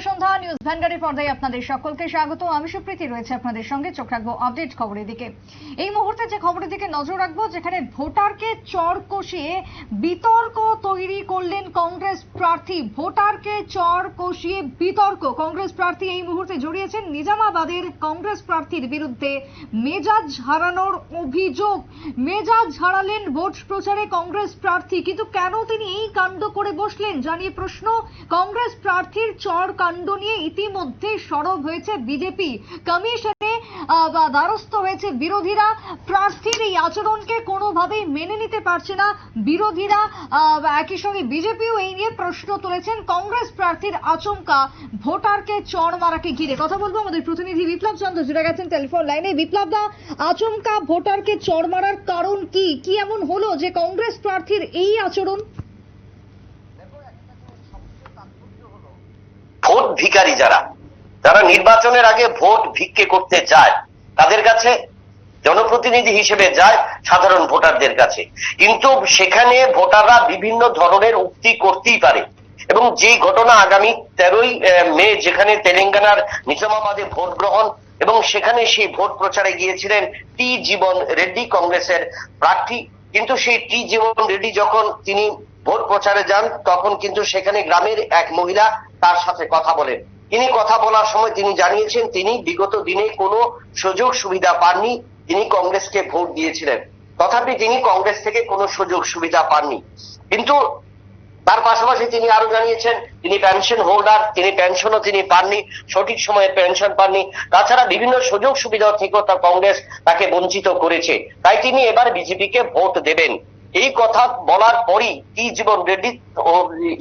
সন্ধ্যা news ভ্যানগাড়ি পর্দায় আপনাদের সকলকে স্বাগত। আমি সুপ্রীতি, রয়েছে আপনাদের সঙ্গে। চোখ রাখব আপডেট খবরের দিকে। এই মুহূর্তে যে খবরের দিকে নজর রাখব, যেখানে ভোটারকে চর কষিয়ে বিতর্ক তৈরি করলেন কংগ্রেস প্রার্থী। ভোটারকে চর কষিয়ে বিতর্ক। কংগ্রেস প্রার্থী এই মুহূর্তে জড়িয়েছেন নিজামাবাদের কংগ্রেস প্রার্থীর বিরুদ্ধে মেজাজ হারানোর অভিযোগ। মেজাজ হারালেন ভোট প্রচারে কংগ্রেস প্রার্থী। কিন্তু কেন তিনি এই কাণ্ড করে বসলেন? জানিয়ে প্রশ্ন। কংগ্রেস প্রার্থীর চর কাণ্ড নিয়ে ইতিমধ্যে সরব হয়েছে বিজেপি। কমিশনে দ্বারস্থ হয়েছে বিরোধীরা। প্রার্থীর এই আচরণকে কোনোভাবেই মেনে নিতে পারছে না বিরোধীরা। একই সঙ্গে বিজেপিও এই নিয়ে প্রশ্ন তুলেছেন। কংগ্রেস প্রার্থীর আচমকা ভোটারকে চড় মারাকে ঘিরে। কথা বলব আমাদের প্রতিনিধি বিপ্লব চন্দ্র। জুড়ে গেছেন টেলিফোন লাইনে। বিপ্লব দা, আচমকা ভোটারকে চড় মারার কারণ কি? কি এমন হলো যে কংগ্রেস প্রার্থীর এই আচরণ? ভিখারি যারা যারা নির্বাচনের আগে ভোট ভিক্ষে করতে যায় তাদের কাছে জনপ্রতিনিধি হিসেবে যায় সাধারণ ভোটারদের কাছে। কিন্তু সেখানে ভোটাররা বিভিন্ন ধরনের উক্তি করতেই পারে। এবং যে ঘটনা আগামী তেরোই মে, যেখানে তেলেঙ্গানার নিজামাবাদে ভোট গ্রহণ এবং সেখানে সেই ভোট প্রচারে গিয়েছিলেন টি জীবন রেড্ডি কংগ্রেসের প্রার্থী, কিন্তু সেই টি জীবন রেড্ডি যখন তিনি ভোট প্রচারে যান, তখন কিন্তু সেখানে গ্রামের এক মহিলা তার সাথে কথা বলেন। তিনি কথা বলার সময় তিনি জানিয়েছেন, তিনি বিগত দিনে কোনো সুযোগ সুবিধা পাননি, তিনি কংগ্রেসকে ভোট দিয়েছিলেন। তথাপি তিনি কংগ্রেস থেকে কোনো সুযোগ সুবিধা পাননি। কিন্তু তার পাশাপাশি তিনি আরও জানিয়েছেন, তিনি পেনশন হোল্ডার, তিনি পেনশনও তিনি পাননি, সঠিক সময়ে পেনশন পাননি। তাছাড়া বিভিন্ন সুযোগ সুবিধা থেকেও তা কংগ্রেস তাকে বঞ্চিত করেছে। তাই তিনি এবার বিজেপিকে ভোট দেবেন। এই কথা বলার পরই টি জীবন রেড্ডি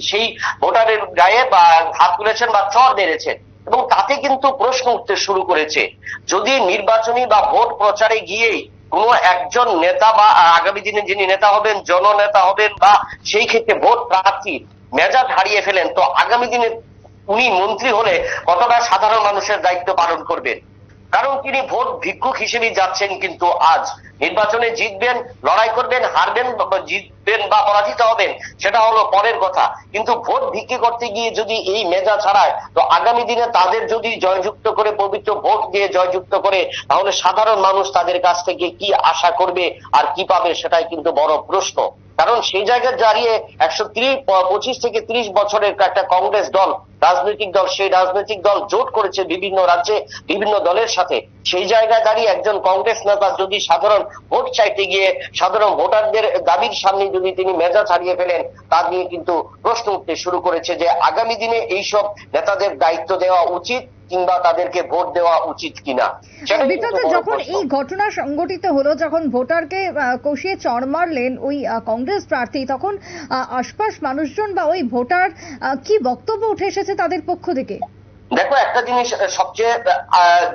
সেই ভোটারের গায়ে বা হাত তুলেছেন বা চর মেরেছেন। এবং তাতে কিন্তু প্রশ্ন উঠতে শুরু করেছে। যদি নির্বাচনী বা ভোট প্রচারে গিয়েই কোন একজন নেতা বা আগামী দিনে যিনি নেতা হবেন, জননেতা হবেন বা সেই ক্ষেত্রে ভোট প্রার্থী মেজাজ হারিয়ে ফেলেন, তো আগামী দিনে উনি মন্ত্রী হলে কতটা সাধারণ মানুষের দায়িত্ব পালন করবেন? কারণ তিনি ভোট ভিক্ষুক হিসেবে যাচ্ছেন কিন্তু আজ। নির্বাচনে জিতবেন, লড়াই করবেন, হারবেন, জিতবেন বা পরাজিত হবেন, সেটা হলো পরের কথা। কিন্তু ভোট ভিক্ষি করতে গিয়ে যদি এই মেজা ছাড়ায়, তো আগামী দিনে তাদের যদি জয়যুক্ত করে, পবিত্র ভোট দিয়ে জয়যুক্ত করে, তাহলে সাধারণ মানুষ তাদের কাছ থেকে কি আশা করবে আর কি পাবে, সেটাই কিন্তু বড় প্রশ্ন। কারণ সেই জায়গায় দাঁড়িয়ে একশো পঁচিশ থেকে ত্রিশ বছরের একটা কংগ্রেস দল, রাজনৈতিক দল, সেই রাজনৈতিক দল জোট করেছে বিভিন্ন রাজ্যে, বিভিন্ন দলের সাথে। সেই জায়গায় দাঁড়িয়ে একজন কংগ্রেস নেতা যদি সাধারণ ভোট চাইতে গিয়ে সাধারণ ভোটারদের দাবির সামনে যদি তিনি মেজাজ হারিয়ে ফেলেন, তা নিয়ে কিন্তু প্রশ্ন উঠতে শুরু করেছে যে আগামী দিনে এইসব নেতাদের দায়িত্ব দেওয়া উচিত কিংবা তাদেরকে ভোট দেওয়া উচিত কিনা যখন এই ঘটনা সংঘটিত হলো যখন ভোটারকে কষিয়ে চড় মারলেন ওই কংগ্রেস প্রার্থী তখন আশপাশ মানুষজন বা ওই ভোটার কি বক্তব্য উঠে এসেছে তাদের পক্ষ থেকে? দেখো একটা জিনিস সবচেয়ে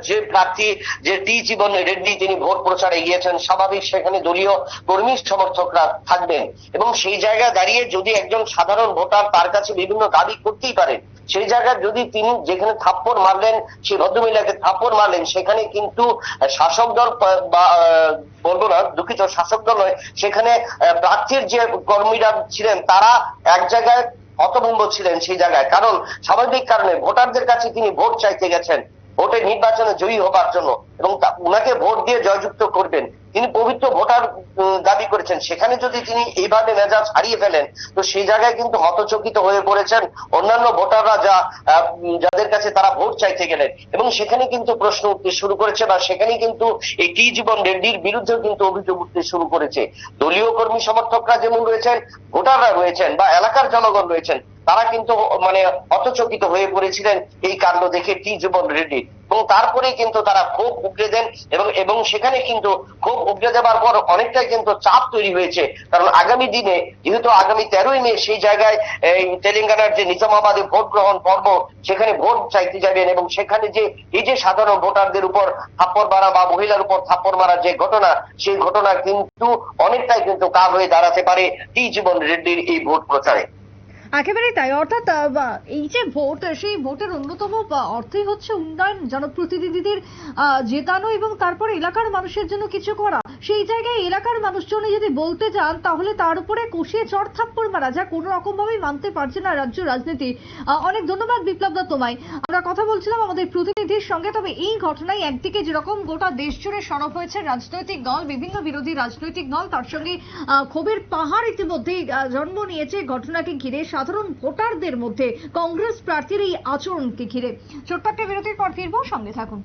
যে প্রার্থী যে টি জীবন রেড্ডি তিনি ভোট প্রচারে গিয়েছেন স্বাভাবিক সেখানে দলীয় কর্মী সমর্থকরা থাকবেন। এবং সেই জায়গায় দাঁড়িয়ে যদি একজন সাধারণ ভোটার তার কাছে বিভিন্ন দাবি করতেই পারেন সেই জায়গায় যদি তিনি যেখানে থাপ্পড় মারলেন, সেই ভদ্রমহিলাকে থাপ্পড় মারলেন, সেখানে কিন্তু শাসক দল বা বলব না, দুঃখিত, শাসক দল নয়, সেখানে প্রার্থীর যে কর্মীরা ছিলেন, তারা এক জায়গায় হতভম্ব ছিলেন সেই জায়গায়। কারণ, স্বাভাবিক কারণে ভোটারদের কাছে তিনি ভোট চাইতে গেছেন। ভোটে নির্বাচনে জয়ী হবার জন্য। এবং উনাকে ভোট দিয়ে জয়যুক্ত করবেন। তিনি পবিত্র ভোটার করেছেন, সেখানে যদি তিনি এইভাবে মেজাজ হারিয়ে ফেলেন, তো সেই জায়গায় কিন্তু হতচকিত হয়ে পড়েছেন অন্যান্য ভোটাররা যা যাদের কাছে তারা ভোট চাইতে গেলেন। এবং সেখানে কিন্তু প্রশ্ন উঠতে শুরু করেছে বা সেখানে কিন্তু এই টি জীবন রেড্ডির বিরুদ্ধে কিন্তু অভিযোগ উঠতে শুরু করেছে। দলীয় কর্মী সমর্থকরা যেমন রয়েছেন, ভোটাররা রয়েছেন বা এলাকার জনগণ রয়েছেন, তারা কিন্তু মানে হতচকিত হয়ে পড়েছিলেন এই কাণ্ড দেখে টি জীবন রেড্ডি। এবং তারপরে কিন্তু তারা খুব উগড়ে দেন এবং এবং সেখানে কিন্তু খুব উগড়ে দেওয়ার পর অনেকটাই কিন্তু চাপ তৈরি হয়েছে। কারণ আগামী দিনে, যেহেতু আগামী তেরোই মে সেই জায়গায়, এই তেলেঙ্গানার যে নিজামাবাদে ভোট গ্রহণ পর্ব, সেখানে ভোট চাইতে যাবেন এবং সেখানে যে, এই যে সাধারণ ভোটারদের উপর থাপ্পড় মারা বা মহিলার উপর থাপ্পড় মারার যে ঘটনা, সেই ঘটনা কিন্তু অনেকটাই কিন্তু কাল হয়ে দাঁড়াতে পারে টি জীবন রেড্ডির এই ভোট প্রচারে। একেবারেই তাই। অর্থাৎ এই যে ভোট, সেই ভোটের অন্যতম অর্থই হচ্ছে উন্নয়ন, জনপ্রতিনিধিদের জেতানো এবং তারপরে এলাকার মানুষের জন্য কিছু করা। সেই জায়গায় এলাকার মানুষজন যদি বলতে যান, তাহলে তার উপরে কষিয়ে চড় থাপ্পড় মারা যা কোনো রকম ভাবেই মানতে পারছে না রাজ্য রাজনীতি। অনেক ধন্যবাদ বিপ্লব দত্ত তোমায় আমরা কথা বলছিলাম আমাদের প্রতিনিধির সঙ্গে, তবে এই ঘটনায় একদিকে যেরকম গোটা দেশ জুড়ে সরব হয়েছে রাজনৈতিক দল, বিভিন্ন বিরোধী রাজনৈতিক দল, তার সঙ্গে ক্ষোভের পাহাড় ইতিমধ্যেই জন্ম নিয়েছে। ঘটনাকে ঘিরে সাধারণ ভোটারদের মধ্যে কংগ্রেস প্রার্থীর এই আচরণকে ঘিরে। ছোট্ট একটা বিরতির পর ফিরবো, সঙ্গে থাকুন।